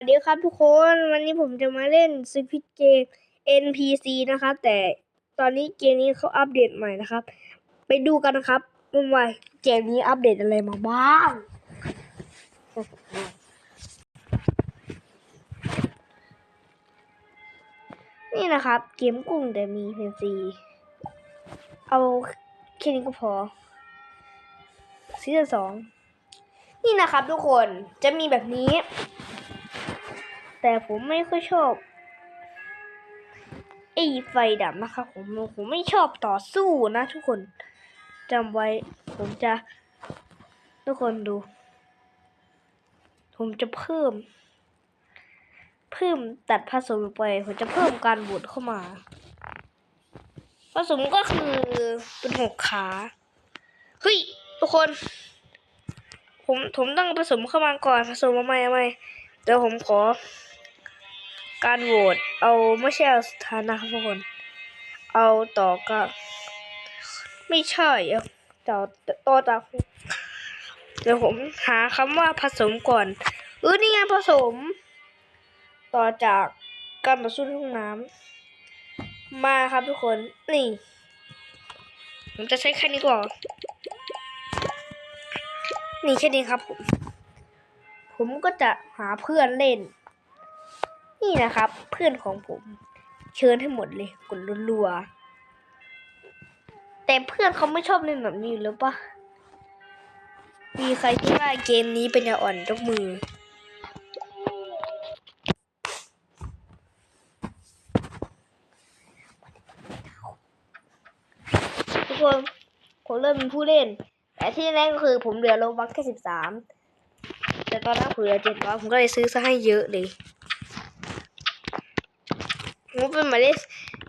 สวัสดีครับทุกคนวันนี้ผมจะมาเล่น Squid Game NPC นะครับ แต่ตอนนี้เกมนี้เขาอัปเดตใหม่นะครับ ไปดูกันนะครับว่าเกมนี้อัปเดตอะไรมาบ้างนี่นะครับ เกมกุ้งแต่มี NPC เอาแค่นี้ก็พอซีซั่นสองนี่นะครับทุกคนจะมีแบบนี้ แต่ผมไม่ค่อยชอบไอ้ไฟดับนะครับผมผมไม่ชอบต่อสู้นะ ทุกคนจำไว้ ผมจะ ทุกคนดู ผมจะเพิ่ม เพิ่มตัดผสมไป ผมจะเพิ่มการบดเข้ามาผสมก็คือเป็นหกขาเฮ้ยทุกคน ผมผมต้องผสมเข้ามาก่อนผสมมาใหม่ใหม่เดี๋ยวผมขอ การโหวตเอาไม่ใช่เอาสถานะครับทุกคน เอาต่อก็ ไม่ใช่เอาต่อต่อจากเดี๋ยวผมหาคำว่าผสมก่อนเออนี่ไงผสม ต่อจากการต่อสู้ในห้องน้ำมาครับทุกคนนี่ผมจะใช้แค่นี้ก่อนนี่แค่นี้ครับผม ผมก็จะหาเพื่อนเล่น นี่นะครับ เพื่อนของผม เชิญให้หมดเลยกดรัวๆแต่เพื่อนเขาไม่ชอบเล่นแบบนี้อยู่แล้วปะมีใครที่ว่าเกมนี้เป็นยาอ่อนยกมือ ทุกคนผมเริ่มเป็นผู้เล่น แต่ที่แน่ก็คือผมเหลือโลบัคแค่สิบสามแต่ตอนนั้นผมเหลือเจ็ดร้อยผมก็เลยซื้อซะให้เยอะเลย เป็นหมายเลข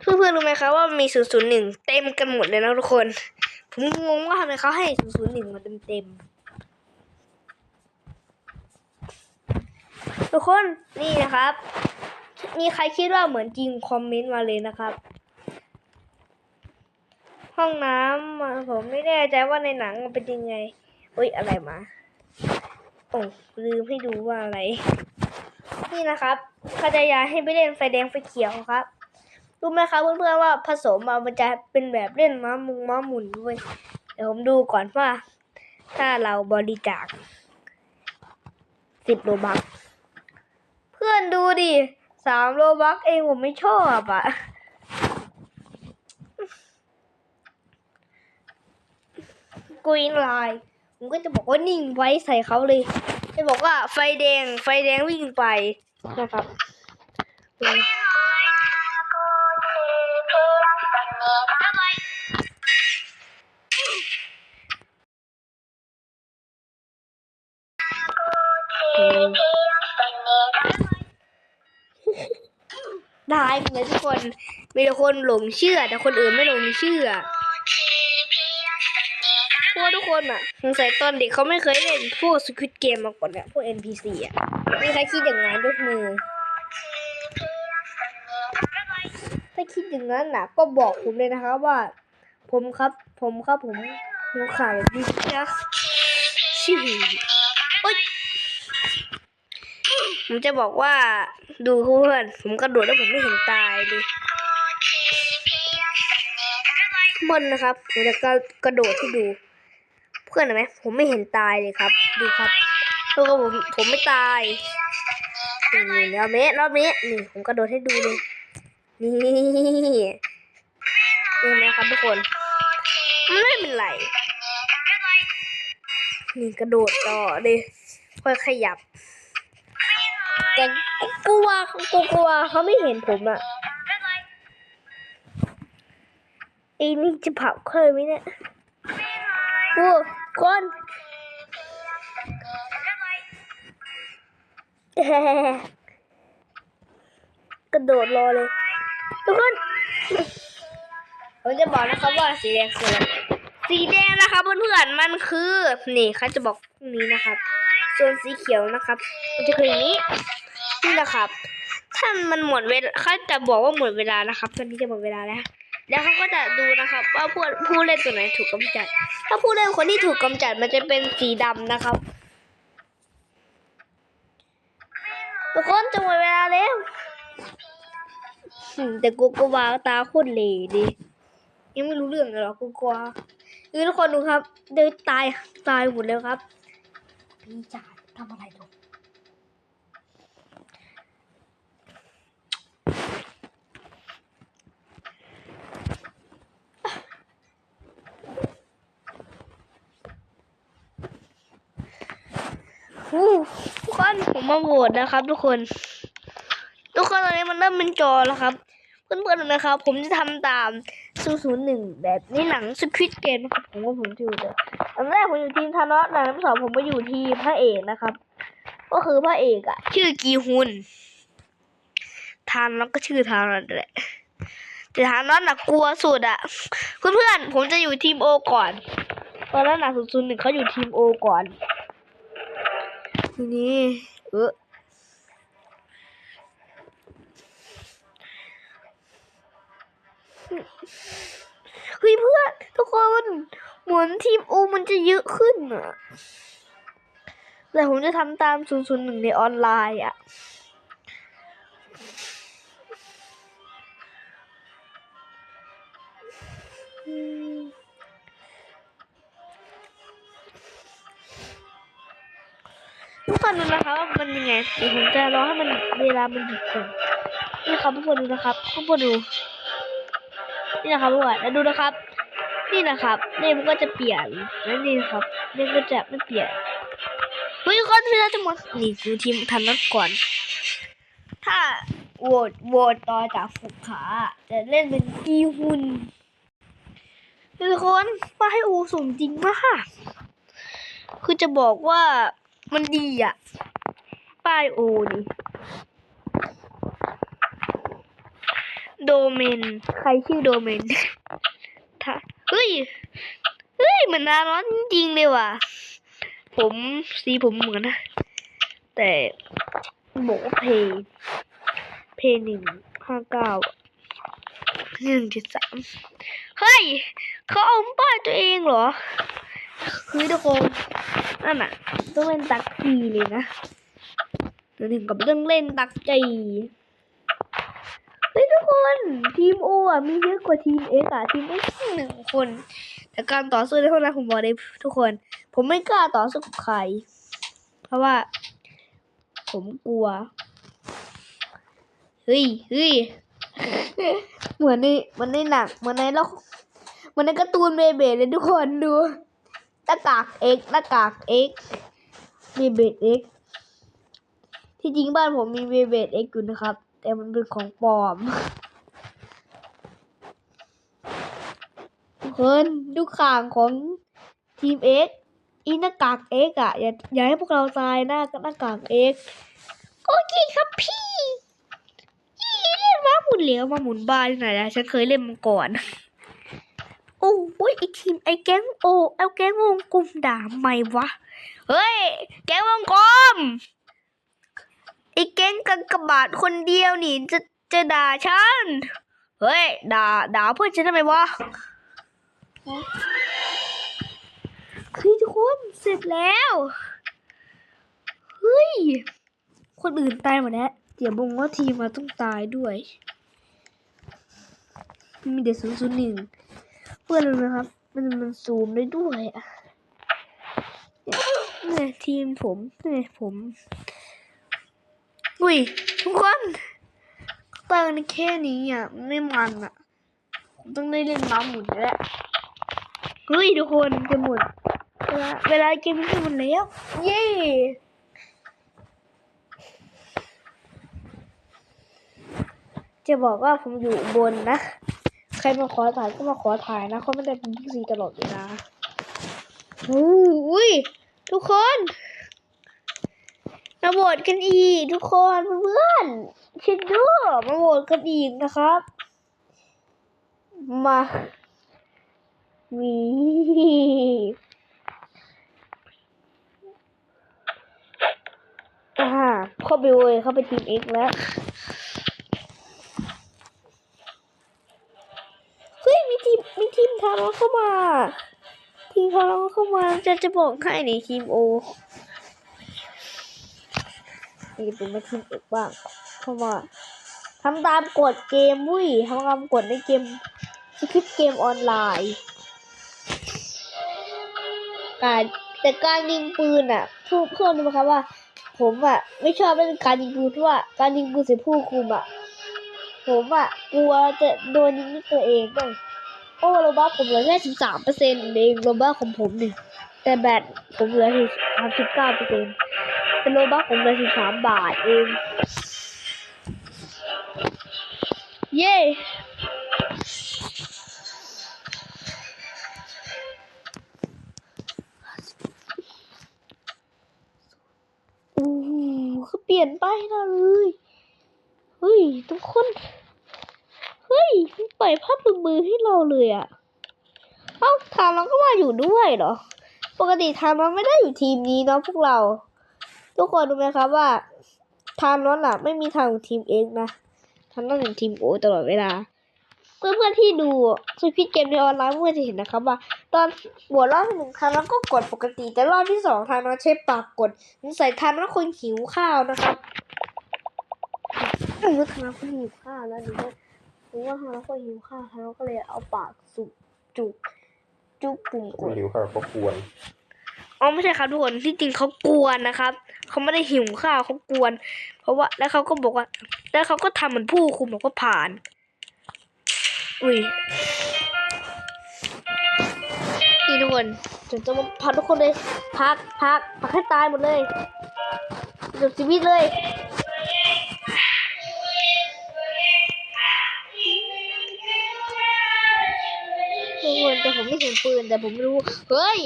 เพื่อนๆรู้ไหมคะว่ามีศูนย์ศูนย์หนึ่งเต็มกันหมดเลยนะทุกคน ผมงงว่าทำไมเขาให้ศูนย์ศูนย์หนึ่งมาเต็มๆทุกคนนี่นะครับ มีใครคิดว่าเหมือนจริงคอมเมนต์มาเลยนะครับ ห้องน้ำผมไม่แน่ใจว่าในหนังมันเป็นยังไงเฮ้ยอะไรมาโอ้ลืมให้ดูว่าอะไร นี่นะครับเขาจะย้ายให้ไปเล่นไฟแดงไฟเขียวครับ รู้ไหมครับเพื่อนๆว่าผสมมามันจะเป็นแบบเล่นม้ามุงม้าหมุนด้วย เดี๋ยวผมดูก่อนว่า ถ้าเราบริจาคสิบโลบักเพื่อนดูดิสามโลบักเองผมไม่ชอบอะกรีนไลน์ผมก็จะบอกว่านิ่งไว้ใส่เขาเลยจะบอกว่าไฟแดงไฟแดงวิ่งไปนะครับ ได้เลยทุกคน มีแต่คนหลงเชื่อ แต่คนอื่นไม่หลงเชื่อพว่าทุกคนอะสงสัยตอนเด็กเขาไม่เคยเล่นพวกสควิตเกมมาก่อนเนี่ยพวก NPC อะมีใครคิดอย่างนั้นยกมือ ถ้าคิดอย่างนั้นนะก็บอกผมเลยนะคะว่า ผมครับ ผมครับผมหูขาดแบบนี้นะชิวโอ๊ย ผมจะบอกว่าดูเพื่อนผมกระโดดแล้วผมไม่เห็นตายเลยบนนะครับผมจะกระโดดให้ดู เพื่อนเห็นไหมผมไม่เห็นตายเลยครับ ดูครับดูครับผมผมไม่ตายนี่แล้วเมตรแล้วเมตรนี่ผมกระโดดให้ดูเลยนี่เห็นไหมครับทุกคนมันไม่เป็นไรนี่กระโดดต่อเลยค่อยขยับ แต่กลัวกลัวกลัวเขาไม่เห็นผมอะไอ้นี่จะเผาเคยไหมเนี่ยโอ้คนกระโดดรอเลย ทุกคน ผมจะบอกนะครับว่าสีแดงคืออะไรสีแดงนะครับเพื่อนๆมันคือ นี่เขาจะบอกนี้นะครับ ส่วนสีเขียวนะครับ มันจะคืออย่างนี้ นี่นะครับถ้ามันหมดเวลาเขาจะบอกว่าหมดเวลานะครับ ตอนนี้จะหมดเวลาแล้ว แล้วเขาก็จะดูนะครับ ว่าผู้ผู้เล่นตัวไหนถูกกำจัด ถ้าผู้เล่นคนที่ถูกกำจัดมันจะเป็นสีดำนะครับทุกคนจะหมดเวลาแล้วแต่กูก็วางตาโคตรเหลดิยังไม่รู้เรื่องเลยหรอกกูกลัวเออทุกคนดูครับเดินตายตายหมดแล้วครับพี่จ่าทำอะไรลง ทุกคนผมมาโหวตนะครับ ทุกคน ทุกคนตอนนี้มันเริ่มเป็นจอแล้วครับ เพื่อนๆนะครับ ผมจะทำตาม 001 แบบนี้หนังสควิตเกมนะครับผมว่าผมจะอยู่เลยอันแรกผมอยู่ทีมธานอสนังที่สองผมก็อยู่ทีมพระเอกนะครับ ก็คือพระเอกอะชื่อกีฮุนทานแล้วก็ชื่อทานนั่นแหละแต่ทานนั้นน่ะกลัวสุดอะเพื่อนๆผมจะอยู่ทีมโอก่อนตอนนั้นหนัง001เขาอยู่ทีมโอก่อน ทีนี้ เออเฮ้ยเพื่อนทุกคน เหมือนทีมอูมันจะเยอะขึ้นอะแต่ผมจะทำตาม 001 ในออนไลน์อะอืม ทุกคนดูนะคะว่ามันยังไงเดี๋ยวผมจะรอให้มันเวลามันหยุดก่อนนี่ครับทุกคนดูนะครับทุกคนดู นี่นะครับทุกคนแล้วดูนะครับ นี่นะครับนี่มันก็จะเปลี่ยนแล้วนี่ครับนี่ก็จะไม่เปลี่ยนเฮ้ยคนเวลาจะหมดนี่ดูทีมทันนัดก่อน ถ้าโหวตโหวตต่อจากฟุกขาจะเล่นเป็นกีฮุนทุกคนป้าให้อูสูงจริงมากคือจะบอกว่า มันดีอะ ป้ายโอนี่โดเมน ใครชื่อโดเมนถ้าเฮ้ย เฮ้ย เหมือนนาร้อนจริงเลยว่ะ ผมสีผมเหมือนนะ แต่บอกเพย์เพย์หนึ่งห้าเก้าหนึ่งเจ็ดสามเฮ้ย เขาเอาป้ายตัวเองเหรอ คือทุกคนนั่นน่ะ ต้องเล่นตักจีเลยนะเดี๋ยวถึงกับเรื่องเล่นตักจีเฮ้ยทุกคนทีมโออะมีเยอะกว่าทีมเอ็กอะทีมเอ็กหนึ่งคน แต่การต่อสู้ในพวกนั้นผมบอกเลยทุกคน ผมไม่กล้าต่อสู้กับใคร เพราะว่า ผมกลัวเฮ้ยเฮ้ยเหมือนในเหมันในหนังเหมือนในแล้วเหมือนในการ์ตูนเบเบเลยทุกคนดูหน้ากากเอ็กหน้ากากเอ็ก เบเบเอ็กที่จริงบ้านผมมีเบเบเอ็กอยู่นะครับ แต่มันเป็นของปลอมทุกคนดูข่างของทีมเอ็กอีหน้ากากเอ็กอะอย่าอย่าให้พวกเราตายหน้าหน้ากากเอ็กโอเคครับพี่พี่เล่นม้าหมุนเหลวมาหมุนบ้านที่ไหนนะฉันเคยเล่นมาก่อนโอ้ยไอทีมไอแก๊งโอเอาแก๊งวงกลมด่าไม่วะ เฮ้ย แก๊งวงกลมไอ้แก๊งกังกบาทคนเดียวนี่จะจะด่าฉัน เฮ้ย ด่า ด่าเพื่อนฉันทำไมวะคือทุกคนเสร็จแล้ว เฮ้ย คนอื่นตายหมดแล้วเดี๋ยวบงว่าทีมาต้องตายด้วย มีเด็กศูนย์ศูนย์หนึ่งเพื่อนรู้นะครับ มันมันซูมได้ด้วยอะ เนี่ยทีมผมเนี่ยผมอุ้ยทุกคนเติมในแค่นี้อะไม่มันอะ ผมต้องได้เล่นม้าหมุนแล้วเฮ้ยทุกคนจะหมดเวลาเวลาเกมมันจะหมดแล้ว เย้จะบอกว่าผมอยู่บนนะ ใครมาขอถ่ายก็มาขอถ่ายนะเขาไม่ได้เป็นพี่ซีตลอดเวลาโอ้ย ทุกคนมาโหวตกันอีก ทุกคนเพื่อนชิดดูมาโหวตกันอีกนะครับ มาวีอ่าเข้าไปเว้ยเข้าไปทีมเอ็กแล้วเฮ้ยมีทีมมีทีมทารอนเข้ามา ทีมทารอนเข้ามาจะจะบอกให้ในทีมโอนี่เป็นม่ทีมเอกบ้างเพราะว่าทำตามกฎเกมวุ้ยทำตามกฎในเกมสคริปเกมออนไลน์การแต่การยิงปืนอะผู้เพื่อนรู้ไหมครับว่า ผมอะไม่ชอบเล่นการยิงปืนเพราะว่าการยิงปืนใส่ผู้คุมอะผมอะกลัวจะโดนยิงด้วยตัวเองด้วย โอ้โรบ้าผมเหลือแค่สิบสามเปอร์เซ็นต์เองโรบ้าของผมเนี่ยแต่แบตผมเหลือที่สามสิบเก้าเปอร์เซ็นต์เป็นโรบ้าผมเหลือสิบสามบาทเอง เย้โอ้โหเขาเปลี่ยนไปนะเลย เฮ้ย ทุกคน ปล่อยภาพมือๆให้เราเลยอะเอ้าทางเราก็มาอยู่ด้วยเหรอ ปกติทางเราไม่ได้อยู่ทีมนี้เนาะพวกเรา ทุกคนรู้ไหมครับว่าทางนั้นอะไม่มีทางอยู่ทีมเองนะทางต้องอยู่ทีมโอตลอดเวลา เพื่อนๆที่ดูสวิตเกมในออนไลน์เพื่อจะเห็นนะครับว่า ตอนหัวรอบที่หนึ่งทางนั้นก็กดปกติ แต่รอบที่สองทางนั้นใช้ปากกดสงสัยทางนั้นคนหิวข้าวนะครับไม่รู้ทางนั้นคนหิวข้าวแล้วหรือว่า หรือว่าทางนั้นคนหิวข้าวทางนั้นก็เลยเอาปากสุกจุกจุกปุ่มกคนดหิวข้าวก็ควรอ๋อไม่ใช่ครับทุกคนที่จริงเขากวนนะครับเขาไม่ได้หิวข้าวเขากวน เพราะว่าแล้วเขาก็บอกว่า แล้วเขาก็ทำเหมือนผู้คุมบอกว่าผ่าน อุ้ยนี่ทุกคนผมจะมาพักทุกคนเลย พักพักพักให้ตายหมดเลยจบชีวิตเลย แต่ผมไม่เห็นปืนแต่ผมรู้ เฮ้ย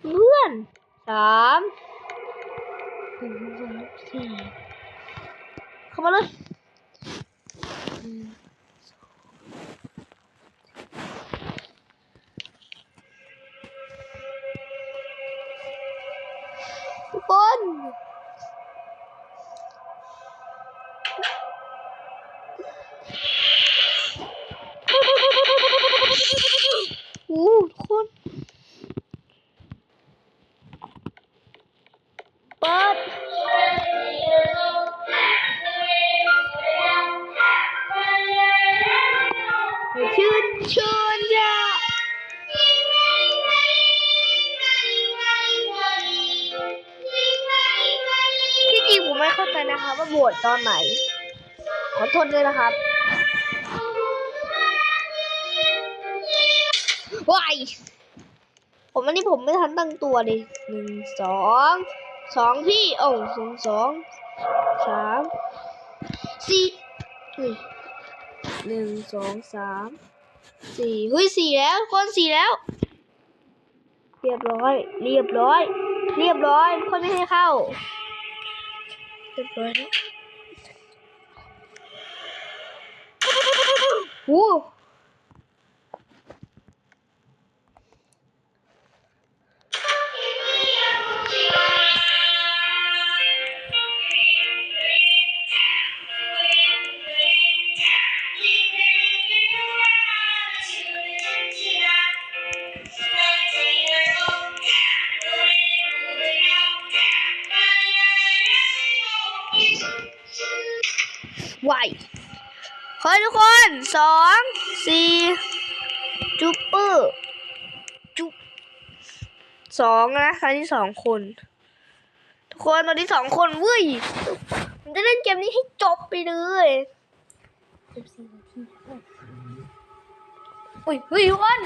เพื่อนสามสี่เข้ามาเลยทุกคน ทุกคนเปิดชื่นชนยาที่จริงผมไม่เข้าใจนะคะว่าโหวตตอนไหน ขอโทษด้วยนะครับ ว้ายผมอันนี้ผมไม่ทันตั้งตัวเลยหนึ่งสองสองพี่โอ้สองสองสามสี่หนึ่งสองสามสี่เฮ้ยสี่แล้วคนสี่แล้ว เรียบร้อย เรียบร้อย เรียบร้อย คนไม่ให้เข้าเรียบร้อยแล้วโอ้ นะครั้งที่สองคน ทุกคนตอนที่สองคนเว้ยผมจะเล่นเกมนี้ให้จบไปเลยสิบสี่นาทีอุ้ยเฮ้ยทุกคน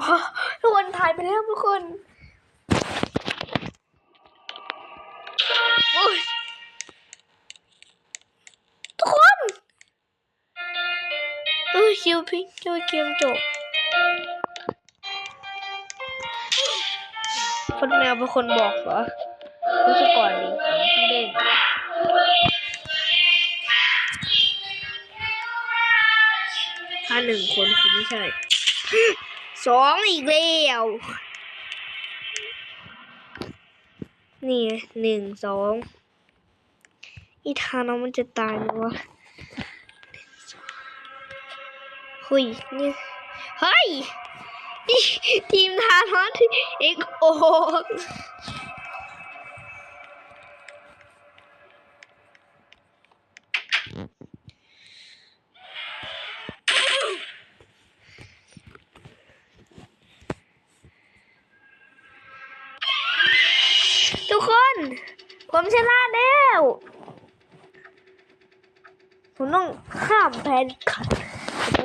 อ๋อทุกคนถ่ายไปแล้วทุกคนโอ้ย คิวพิงคิวเกมจบคนแมวเป็นคนบอกเหรอรู้สึกก่อนดิเด่นถ้าหนึ่งคนคงไม่ใช่สองอีกแล้วนี่หนึ่งสองอีทานมันจะตายไหมวะ เฮ้ยเนี่ยเฮ้ยทีมทานอสเอ็กโอทุกคน ผมชนะแล้ว ผมต้องข้ามแพนขัด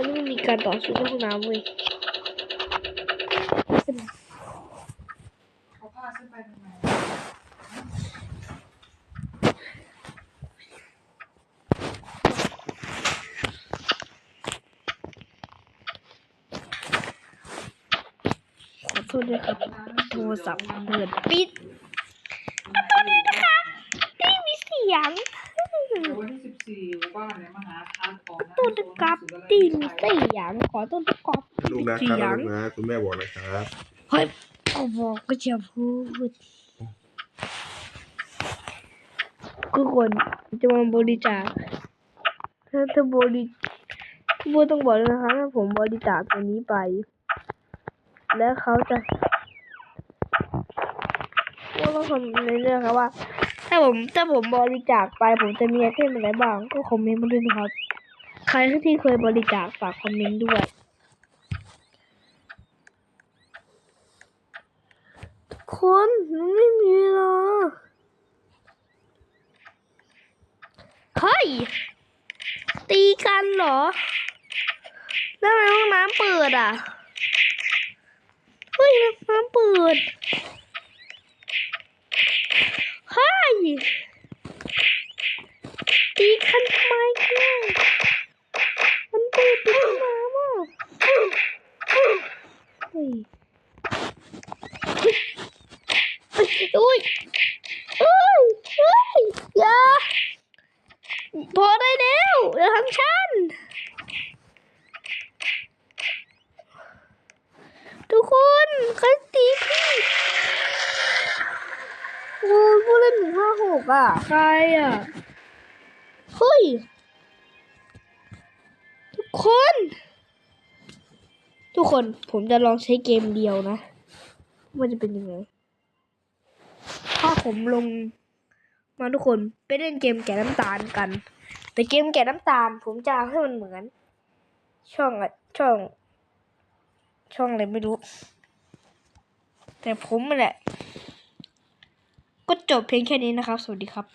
แต่ตอนไม่มีการต่อสู้ในห้องน้ำเว้ยขาพาขึ้นไปทำไมขอโทษด้วยครับ โทรศัพท์เปิดปิดประตูนี้นะครับที่มีเสียง เดี๋ยววันที่สิบสี่ว่าเนี่ยมาหาทานของนะ ตู้ตะ กับที่มีเสียงขอโทษนะครับลูกนะเสีครับยงลูกนะคุณแม่บอกนะครับเฮ้ยก็บอกก็จะพูดทุกคนจะมาบริจาคถ้าถ้าบริทุกคนต้องบอกเลยนะคะถ้าผมบริจาคตัวนี้ไป แล้วเขาจะว่าต้องทำในเรื่องครับว่า ถ้าผมถ้าผมบริจาคไปผมจะมีไอเทมอะไรบ้าง ก็คอมเมนต์มาด้วยนะครับ ใครที่เคยบริจาคฝากคอมเมนต์ด้วย คนมันไม่มีเวลาเฮ้ย ตีกันเหรอ แล้วทำไมห้องน้ำเปิดอะ เฮ้ยห้องน้ำเปิด เฮ้ย ตีกันทำไมเนี่ยมันเปิดเป็นห้องน้ำอะเฮ้ย อุ้ยอุ้ยอุ้ยอย่า พอได้แล้วอย่าทำฉัน ทุกคนใครตีพี่โอ้ยผู้เล่น หนึ่งห้าหกอะ ใครอะ เฮ้ย ทุกคน ทุกคนผมจะลองใช้เกมเดียวนะว่าจะเป็นยังไง ถ้าผมลงมาทุกคนไปเล่นเกมแกะน้ำตาลกัน แต่เกมแกะน้ำตาล ผมจะเอาให้มันเหมือน ช่องอะช่อง ช่องอะไรไม่รู้ แต่ผมนั่นแหละ ก็จบเพียงแค่นี้นะครับ สวัสดีครับ